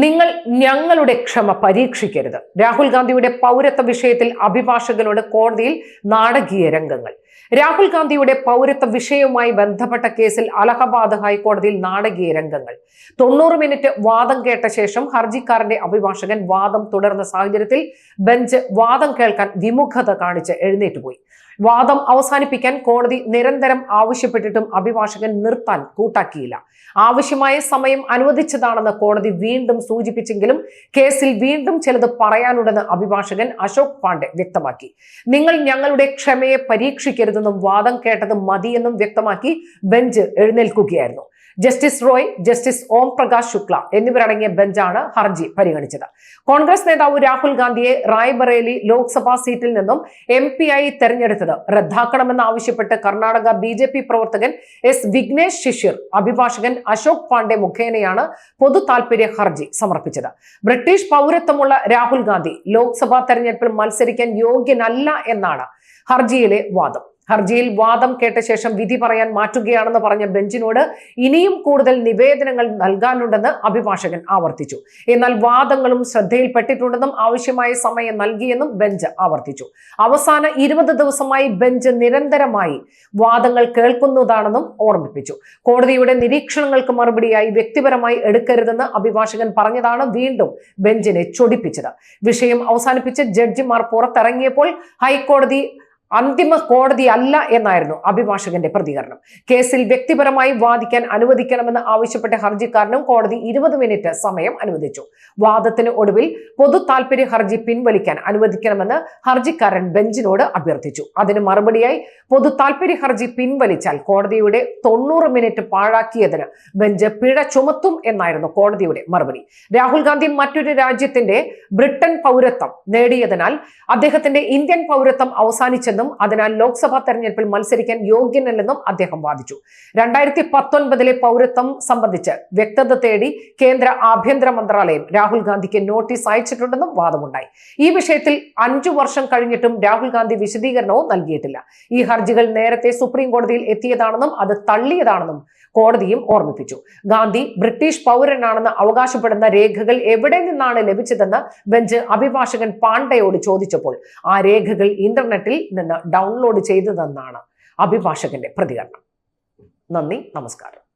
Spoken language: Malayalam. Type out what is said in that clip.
നിങ്ങൾ ഞങ്ങളുടെ ക്ഷമ പരീക്ഷിക്കരുത്. രാഹുൽ ഗാന്ധിയുടെ പൗരത്വ വിഷയത്തിൽ അഭിഭാഷകനോട് കോടതിയിൽ നാടകീയ രംഗങ്ങൾ. രാഹുൽ ഗാന്ധിയുടെ പൗരത്വ വിഷയവുമായി ബന്ധപ്പെട്ട കേസിൽ അലഹബാദ് ഹൈക്കോടതിയിൽ നാടകീയ രംഗങ്ങൾ. തൊണ്ണൂറ് മിനിറ്റ് വാദം കേട്ട ശേഷം ഹർജിക്കാരന്റെ അഭിഭാഷകൻ വാദം തുടർന്ന സാഹചര്യത്തിൽ ബെഞ്ച് വാദം കേൾക്കാൻ വിമുഖത കാണിച്ച് എഴുന്നേറ്റുപോയി വാദം അവസാനിപ്പിക്കാൻ കോടതി നിരന്തരം ആവശ്യപ്പെട്ടിട്ടും അഭിഭാഷകൻ നിർത്താൻ കൂട്ടാക്കിയില്ല. ആവശ്യമായ സമയം അനുവദിച്ചതാണെന്ന് കോടതി വീണ്ടും സൂചിപ്പിച്ചെങ്കിലും കേസിൽ വീണ്ടും ചിലത് പറയാനുണ്ടെന്ന് അഭിഭാഷകൻ അശോക് പാണ്ഡെ വ്യക്തമാക്കി. നിങ്ങൾ ഞങ്ങളുടെ ക്ഷമയെ പരീക്ഷിക്കരുതെന്നും വാദം കേട്ടത് മതിയെന്നും വ്യക്തമാക്കി ബെഞ്ച് എഴുന്നേൽക്കുകയായിരുന്നു. ജസ്റ്റിസ് റോയ് ജസ്റ്റിസ് ഓം പ്രകാശ് ശുക്ല എന്നിവരടങ്ങിയ ബെഞ്ചാണ് ഹർജി പരിഗണിച്ചത്. കോൺഗ്രസ് നേതാവ് രാഹുൽ ഗാന്ധിയെ റായ്ബറേലി ലോക്സഭാ സീറ്റിൽ നിന്നും എം പി ആയി തെരഞ്ഞെടുത്തത് റദ്ദാക്കണമെന്ന് ആവശ്യപ്പെട്ട് കർണാടക ബി ജെ പി പ്രവർത്തകൻ എസ് വിഘ്നേഷ് ശിഷ്യർ അഭിഭാഷകൻ അശോക് പാണ്ഡെ മുഖേനയാണ് പൊതു താൽപര്യ ഹർജി സമർപ്പിച്ചത്. ബ്രിട്ടീഷ് പൗരത്വമുള്ള രാഹുൽ ഗാന്ധി ലോക്സഭാ തെരഞ്ഞെടുപ്പിൽ മത്സരിക്കാൻ യോഗ്യനല്ല എന്നാണ് ഹർജിയിലെ വാദം. ഹർജിയിൽ വാദം കേട്ട ശേഷം വിധി പറയാൻ മാറ്റുകയാണെന്ന് പറഞ്ഞ ബെഞ്ചിനോട് ഇനിയും കൂടുതൽ നിവേദനങ്ങൾ നൽകാനുണ്ടെന്ന് അഭിഭാഷകൻ ആവർത്തിച്ചു. എന്നാൽ വാദങ്ങളും ശ്രദ്ധയിൽപ്പെട്ടിട്ടുണ്ടെന്നും ആവശ്യമായ സമയം നൽകിയെന്നും ബെഞ്ച് ആവർത്തിച്ചു. അവസാന ഇരുപത് ദിവസമായി ബെഞ്ച് നിരന്തരമായി വാദങ്ങൾ കേൾക്കുന്നതാണെന്നും ഓർമ്മിപ്പിച്ചു. കോടതിയുടെ നിരീക്ഷണങ്ങൾക്ക് മറുപടിയായി വ്യക്തിപരമായി എടുക്കരുതെന്ന് അഭിഭാഷകൻ പറഞ്ഞതാണ് വീണ്ടും ബെഞ്ചിനെ ചൊടിപ്പിച്ചത്. വിഷയം അവസാനിപ്പിച്ച് ജഡ്ജിമാർ പുറത്തിറങ്ങിയപ്പോൾ ഹൈക്കോടതി അന്തിമ കോടതി അല്ല എന്നായിരുന്നു അഭിഭാഷകന്റെ പ്രതികരണം. കേസിൽ വ്യക്തിപരമായി വാദിക്കാൻ അനുവദിക്കണമെന്ന് ആവശ്യപ്പെട്ട ഹർജിക്കാരനും കോടതി ഇരുപത് മിനിറ്റ് സമയം അനുവദിച്ചു. വാദത്തിന് ഒടുവിൽ പൊതു താൽപര്യ ഹർജി പിൻവലിക്കാൻ അനുവദിക്കണമെന്ന് ഹർജിക്കാരൻ ബെഞ്ചിനോട് അഭ്യർത്ഥിച്ചു. അതിന് മറുപടിയായി പൊതു താൽപര്യ ഹർജി പിൻവലിച്ചാൽ കോടതിയുടെ തൊണ്ണൂറ് മിനിറ്റ് പാഴാക്കിയതിന് ബെഞ്ച് പിഴ ചുമത്തും എന്നായിരുന്നു കോടതിയുടെ മറുപടി. രാഹുൽ ഗാന്ധി മറ്റൊരു രാജ്യത്തിന്റെ ബ്രിട്ടൻ പൗരത്വം നേടിയതിനാൽ അദ്ദേഹത്തിന്റെ ഇന്ത്യൻ പൗരത്വം അവസാനിച്ചെന്നും അതിനാൽ ലോക്സഭാ തെരഞ്ഞെടുപ്പിൽ മത്സരിക്കാൻ യോഗ്യനല്ലെന്നും അദ്ദേഹം വാദിച്ചു. രണ്ടായിരത്തി പത്തൊൻപതിലെ പൗരത്വം സംബന്ധിച്ച് വ്യക്തത തേടി കേന്ദ്ര ആഭ്യന്തര മന്ത്രാലയം രാഹുൽ ഗാന്ധിക്ക് നോട്ടീസ് അയച്ചിട്ടുണ്ടെന്നും വാദമുണ്ടായി. ഈ വിഷയത്തിൽ അഞ്ചു വർഷം കഴിഞ്ഞിട്ടും രാഹുൽ ഗാന്ധി വിശദീകരണവും നൽകിയിട്ടില്ല. ഈ ഹർജികൾ നേരത്തെ സുപ്രീം കോടതിയിൽ എത്തിയതാണെന്നും അത് തള്ളിയതാണെന്നും കോടതിയും ഓർമ്മിപ്പിച്ചു. ഗാന്ധി ബ്രിട്ടീഷ് പൗരനാണെന്ന് അവകാശപ്പെടുന്ന രേഖകൾ എവിടെ നിന്നാണ് ലഭിച്ചതെന്ന് ബെഞ്ച് അഭിഭാഷകൻ പാണ്ഡയോട് ചോദിച്ചപ്പോൾ ആ രേഖകൾ ഇന്റർനെറ്റിൽ നിന്ന് ഡൗൺലോഡ് ചെയ്തതെന്നാണ് അഭിഭാഷകന്റെ പ്രതികരണം. നന്ദി നമസ്കാരം.